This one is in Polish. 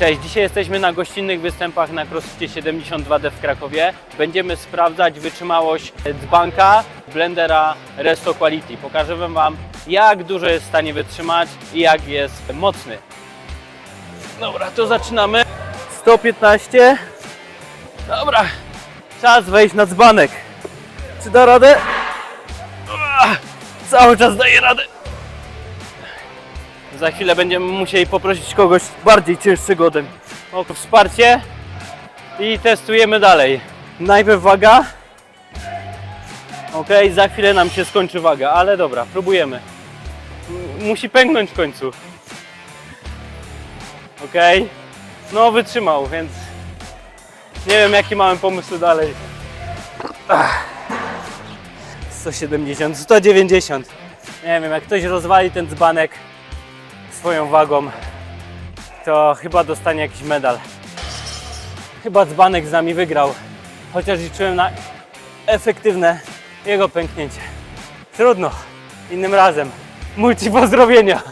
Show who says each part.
Speaker 1: Cześć, dzisiaj jesteśmy na gościnnych występach na CrossFicie 72D w Krakowie. Będziemy sprawdzać wytrzymałość dzbanka blendera Resto Quality. Pokażę Wam, jak dużo jest w stanie wytrzymać i jak jest mocny. Dobra, to zaczynamy. 115. Dobra, czas wejść na dzbanek. Czy da radę? Ua, Cały czas daje radę. Za chwilę będziemy musieli poprosić kogoś bardziej cięższego ode mnie o wsparcie i testujemy dalej. Najpierw waga. Ok, za chwilę nam się skończy waga, ale dobra, próbujemy. Musi pęknąć w końcu. Ok, no wytrzymał, więc nie wiem jaki mamy pomysł dalej. Ach. 170, 190. Nie wiem, jak ktoś rozwali ten dzbanek swoją wagą, to chyba dostanie jakiś medal. Chyba dzbanek z nami wygrał, chociaż liczyłem na efektywne jego pęknięcie. Trudno, innym razem. Multi pozdrowienia.